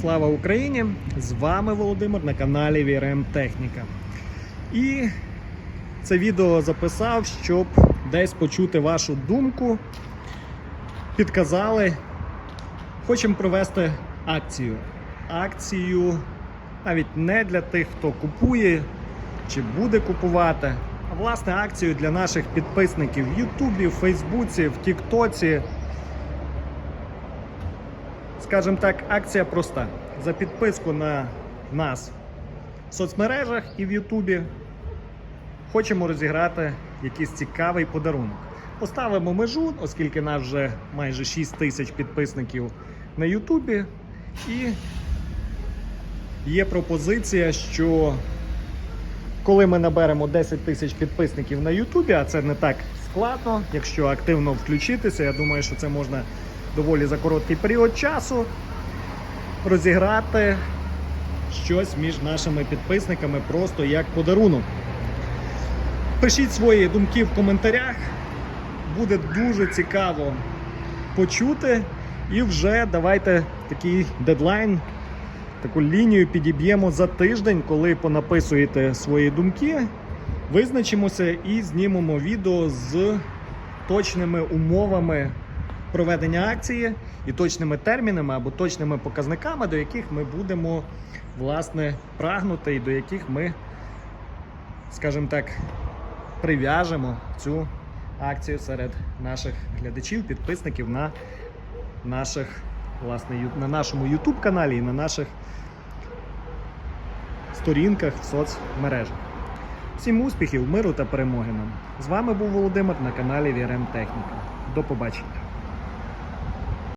Слава Україні! З вами Володимир на каналі VRM Техніка. І це відео записав, щоб десь почути вашу думку. Підказали. Хочемо провести акцію. Акцію навіть не для тих, хто купує чи буде купувати, а власне акцію для наших підписників в Ютубі, в Фейсбуці, в Тіктоці. Скажімо так, акція проста. За підписку на нас в соцмережах і в Ютубі хочемо розіграти якийсь цікавий подарунок. Поставимо межу, оскільки нас вже майже 6 тисяч підписників на Ютубі. І є пропозиція, що коли ми наберемо 10 тисяч підписників на Ютубі, а це не так складно, якщо активно включитися, я думаю, що це можна доволі за короткий період часу розіграти щось між нашими підписниками просто як подарунок. Пишіть свої думки в коментарях. Буде дуже цікаво почути. І вже давайте такий дедлайн, таку лінію підіб'ємо за тиждень, коли понаписуєте свої думки. Визначимося і знімемо відео з точними умовами проведення акції і точними термінами або точними показниками, до яких ми будемо власне прагнути і до яких ми, скажімо так, прив'яжемо цю акцію серед наших глядачів, підписників на наших, власне, на нашому YouTube каналі і на наших сторінках в соцмережах. Всім успіхів, миру та перемоги нам! З вами був Володимир на каналі VRM Техніка. До побачення.